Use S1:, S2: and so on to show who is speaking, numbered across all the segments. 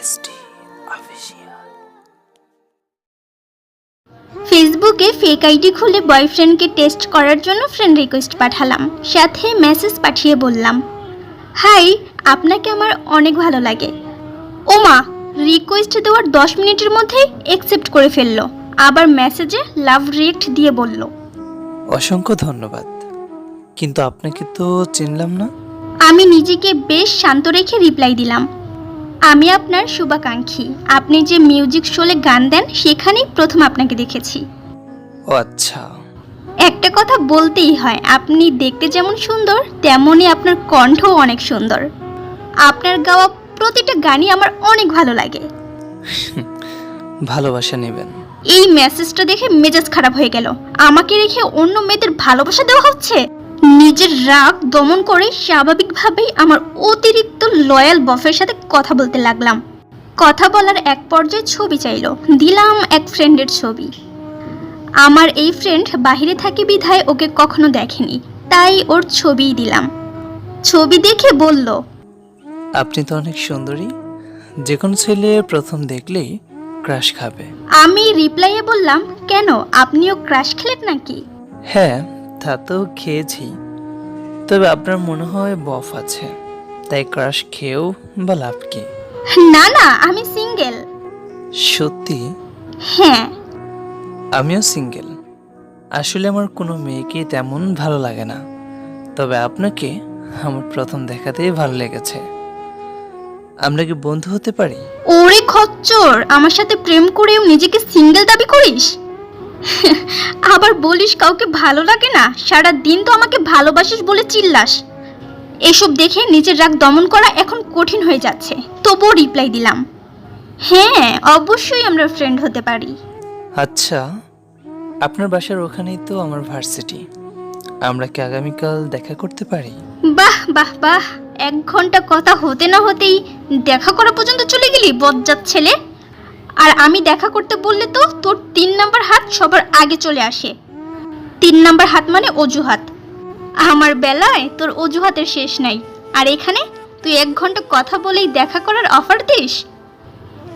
S1: Official
S2: ফেসবুকে fake ID খুলে বয়ফ্রেন্ডকে টেস্ট করার জন্য ফ্রেন্ড রিকোয়েস্ট পাঠালাম। সাথে মেসেজ পাঠিয়ে বললাম হাই আপনাকে আমার অনেক ভালো লাগে। ওমা রিকোয়েস্ট দেওয়ার দশ মিনিটের মধ্যেই অ্যাকসেপ্ট করে ফেলল। আবার মেসেজে লাভ রিয়েক্ট দিয়ে বলল।
S1: অসংখ্য ধন্যবাদ। কিন্তু আপনাকে তো চিনলাম না।
S2: আমি নিজেকে বেশ শান্ত রেখে রিপ্লাই দিলাম। আমি আপনার শুভাকাঙ্ক্ষী। আপনি যে মিউজিক শোলে গান দেন সেখানেই প্রথম আপনাকে দেখেছি।
S1: ও আচ্ছা।
S2: একটা কথা বলতেই হয় আপনি দেখতে যেমন সুন্দর তেমনই আপনার কণ্ঠও অনেক সুন্দর। আপনার গাওয়া প্রতিটা গানই আমার অনেক ভালো লাগে।
S1: ভালোবাসা নেবেন।
S2: এই মেসেজটা দেখে মেজাজ খারাপ হয়ে গেল। আমাকে রেখে অন্য মেয়েদের ভালোবাসা দেওয়া হচ্ছে? নিজের রাগ দমন করে স্বাভাবিকভাবেই আমার অতিরিক্ত লয়াল বফের সাথে কথা বলতে লাগলাম। কথা বলার এক পর্যায়ে ছবি চাইলো। দিলাম এক ফ্রেন্ডের ছবি। আমার এই ফ্রেন্ড বাইরে থাকে বিধায় ওকে কখনো দেখেনি। তাই ওর ছবিই দিলাম। ছবি দেখে বলল
S1: আপনি তো অনেক সুন্দরী। যে কোনো ছেলে প্রথম দেখলেই ক্রাশ খাবে।
S2: আমি রিপ্লাইয়ে বললাম কেন? আপনিও ক্রাশ খেলেন নাকি?
S1: হ্যাঁ তা তো খেয়েছি। তবে আপনার মনে হয় বফ আছে। তাই ক্রাশ খেয়েও বা লাভ কি?
S2: না না আমি সিঙ্গেল।
S1: সত্যি?
S2: হ্যাঁ।
S1: আমিও সিঙ্গেল। আসলে আমার কোনো মেয়েকে তেমন ভালো লাগে না। তবে আপনাকে আমার প্রথম দেখাতেই ভালো লেগেছে। আমরা কি বন্ধু হতে পারি?
S2: ওরে খচ্চর! আমার সাথে প্রেম করেও নিজেকে সিঙ্গেল দাবি করিস? আবার বলিস কাউকে ভালো লাগে না? সারা দিন তো আমাকে ভালোবাসিস বলে চিল্লাস। এসব দেখে নিজের রাগ দমন করা এখন কঠিন হয়ে যাচ্ছে। তবুও রিপ্লাই দিলাম। হ্যাঁ অবশ্যই আমরা ফ্রেন্ড হতে পারি।
S1: আচ্ছা আপনার বাসার ওখানেই তো আমার ভার্সিটি আমরা কি আগামীকাল দেখা করতে পারি?
S2: বাহ বাহ বাহ। এক ঘণ্টা কথা হতে না হতেই দেখা করা পর্যন্ত চলে গেলি বজ্জাত ছেলে। আর আমি দেখা করতে বললে তো তোর তিন নাম্বার হাত সবার আগে চলে আসে। তিন নাম্বার হাত মানে অজুহাত। আমার বেলায় তোর অজুহাতের শেষ নাই। আর এখানে তুই এক ঘণ্টা কথা বলেই দেখা করার অফার দিস?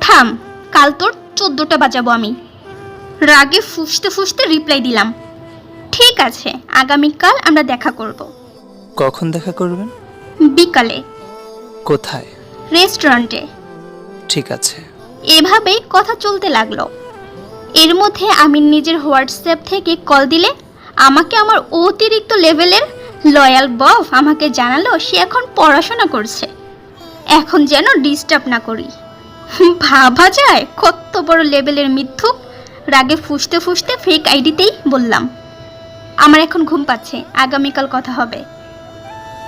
S2: থাম কাল তোর চোদ্দোটা বাজাবো আমি। রাগে ফুসতে ফুসতে রিপ্লাই দিলাম। ঠিক আছে আগামীকাল আমরা দেখা করব।
S1: কখন দেখা করবেন?
S2: বিকালে।
S1: কোথায়?
S2: রেস্টুরেন্টে।
S1: ঠিক আছে।
S2: এভাবেই কথা চলতে লাগল। এর মধ্যে আমি নিজের হোয়াটসঅ্যাপ থেকে কল দিলে, আমাকে আমার অতিরিক্ত লেভেলের লয়াল বফ আমাকে জানালো, সে এখন পড়াশোনা করছে। এখন যেন ডিস্টার্ব না করি। ভাবা যায়, কত বড় লেভেলের মিথ্যুক। রাগে ফুসতে ফুসতে ফেক আইডিতেই বললাম, আমার এখন ঘুম পাচ্ছে, আগামীকাল কথা হবে।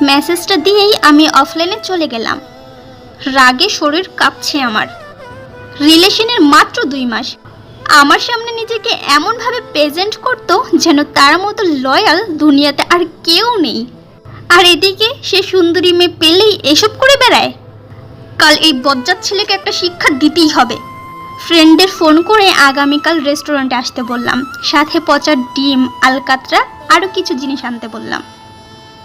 S2: মেসেজটা দিয়েই আমি অফলাইনে চলে গেলাম। রাগে শরীর কাঁপছে আমার। রিলেশনের মাত্র দুই মাস। আমার সামনে নিজেকে এমনভাবে প্রেজেন্ট করতো যেন তার মতো লয়াল দুনিয়াতে আর কেউ নেই। আর এদিকে সে সুন্দরী মেয়ে পেলেই এসব করে বেড়ায়। কাল এই বজ্জাত ছেলেকে একটা শিক্ষা দিতেই হবে। ফ্রেন্ডের ফোন করে আগামীকাল রেস্টুরেন্টে আসতে বললাম। সাথে পচা ডিম, আলকাতরা, আরও কিছু জিনিস আনতে বললাম।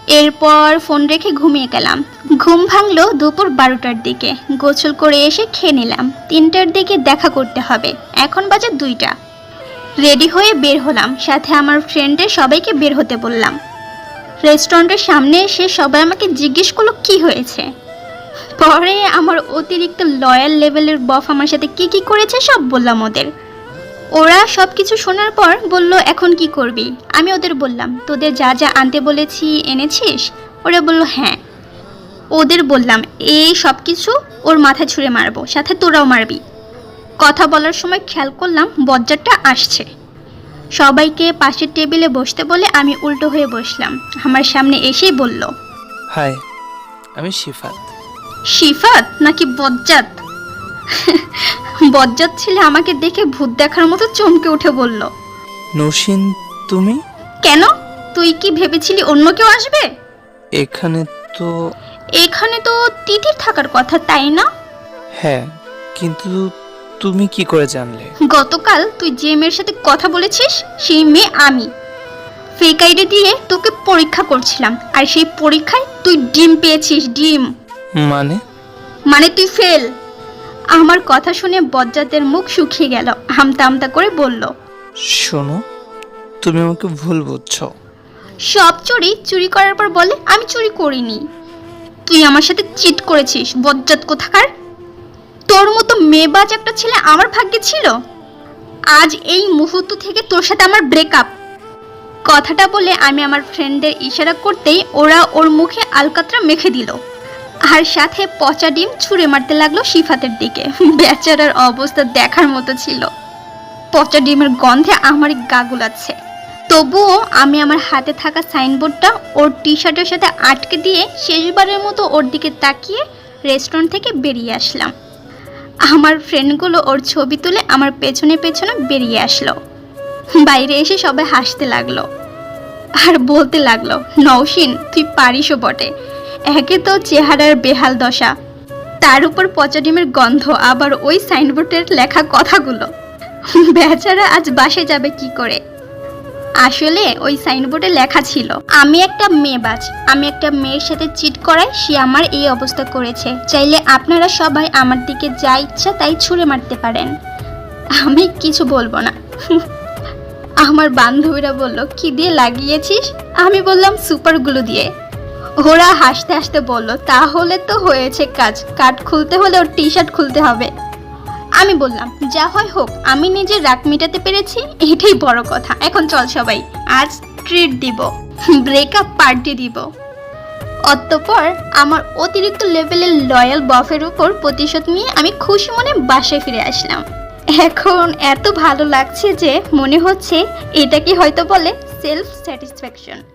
S2: এরপর ফোন রেখে ঘুমিয়ে গেলাম। ঘুম ভাঙলো দুপুর বারোটার দিকে। গোসল করে এসে খেয়ে নিলাম। তিনটার দিকে দেখা করতে হবে। এখন বাজে দুইটা। রেডি হয়ে বের হলাম। সাথে আমার ফ্রেন্ডের সবাইকে বের হতে বললাম। রেস্টুরেন্টের সামনে এসে সবাই আমাকে জিজ্ঞেস করল, কি হয়েছে? পরে আমার অতিরিক্ত লয়াল লেভেলের বফ আমার সাথে কি কি করেছে সব বললাম ওদের। ওরা সব কিছু শোনার পর বলল এখন কি করবি? আমি ওদের বললাম তোদের যা যা আনতে বলেছি এনেছিস? ওরা বলল হ্যাঁ। ওদের বললাম এই সব কিছু ওর মাথায় ছুঁড়ে মারবো সাথে তোরাও মারবি। কথা বলার সময় খেয়াল করলাম বজ্জারটা আসছে। সবাইকে পাশের টেবিলে বসতে বলে আমি উল্টো হয়ে বসলাম। আমার সামনে এসেই বলল
S1: হাই আমি শিফাত।
S2: শিফাত? নাকি বজ্জাত? বজ্জাত ছেলে আমাকে দেখে ভূত দেখার মতো চমকে উঠে বলল
S1: নৌসিন তুমি?
S2: কেন? তুই কি ভেবেছিলি অন্য কেউ আসবে?
S1: এখানে তো
S2: এখানে তো তিথির থাকার কথা তাই না?
S1: হ্যাঁ কিন্তু তুমি কি করে জানলে?
S2: গতকাল তুই যে মেয়ের সাথে কথা বলেছিস সেই মেয়ে আমি। ফেক আইডি দিয়ে তোকে পরীক্ষা করছিলাম আর সেই পরীক্ষায় তুই ডিম পেয়েছিস ডিম।
S1: মানে?
S2: মানে তুই ফেল আমার কথা শুনে বজ্জাতের মুখ শুকিয়ে গেল। আমতা আমতা করে বলল
S1: শোনো তুমি আমাকে ভুল বুঝছ।
S2: সব চুরি চুরি করার পর বলে আমি চুরি করিনি। তুই আমার সাথে চিট করেছিস বজ্জাত কোথাকার? তোর মতো মেয়েবাজ একটা ছেলে আমার ভাগ্যে ছিল? আজ এই মুহূর্ত থেকে তোর সাথে আমার ব্রেকআপ কথাটা বলে আমি আমার ফ্রেন্ডের ইশারা করতেই ওরা ওর মুখে আলকাতরা মেখে দিল। আর সাথে পচা ডিম ছুঁড়ে মারতে লাগল শিফাতের দিকে। বেচারার অবস্থা দেখার মতো ছিল। পচা ডিমের গন্ধে আমার গা গুলাচ্ছে। তবুও আমি আমার হাতে থাকা সাইনবোর্ডটা ওর টি শার্টের সাথে আটকে দিয়ে শেষবারের মতো ওর দিকে তাকিয়ে রেস্টুরেন্ট থেকে বেরিয়ে আসলাম। আমার ফ্রেন্ডগুলো ওর ছবি তুলে আমার পেছনে পেছনে বেরিয়ে আসলো। বাইরে এসে সবাই হাসতে লাগল। আর বলতে লাগল নৌসিন তুই পারিসও বটে। একে তো চেহারার বেহাল দশা। তার উপর পচা ডিমের গন্ধ, আবার ওই সাইনবোর্ডের লেখা কথাগুলো। বেচারা আজ বাসে যাবে কি করে? আসলে ওই সাইনবোর্ডে লেখা ছিল, আমি একটা মেয়েবাজ আমি একটা মেয়ের সাথে চিট করায় সে আমার এই অবস্থা করেছে। চাইলে আপনারা সবাই আমার দিকে যা ইচ্ছা তাই ছুঁড়ে মারতে পারেন। আমি কিছু বলব না। আমার বান্ধবীরা বলল, কি দিয়ে লাগিয়েছিস? আমি বললাম সুপার সুপারগুলো দিয়ে। ওরা হাসতে হাসতে বলল, তাহলে তো হয়েছে কাজ। কাট খুলতে হলে ওর টি শার্ট খুলতে হবে। আমি বললাম, যা হয় হোক, আমি নিজের রাগ মেটাতে পেরেছি, এটাই বড় কথা। এখন চল সবাই, আজ ট্রিট দিব ব্রেকআপ পার্টি দিব। অতঃপর আমার অতিরিক্ত লেভেলের লয়াল বফের উপর প্রতিশোধ নিয়ে আমি খুশি মনে বাসায় ফিরে আসলাম। এখন এত ভালো লাগছে যে মনে হচ্ছে এটাকে হয়তো বলে সেলফ স্যাটিসফ্যাকশন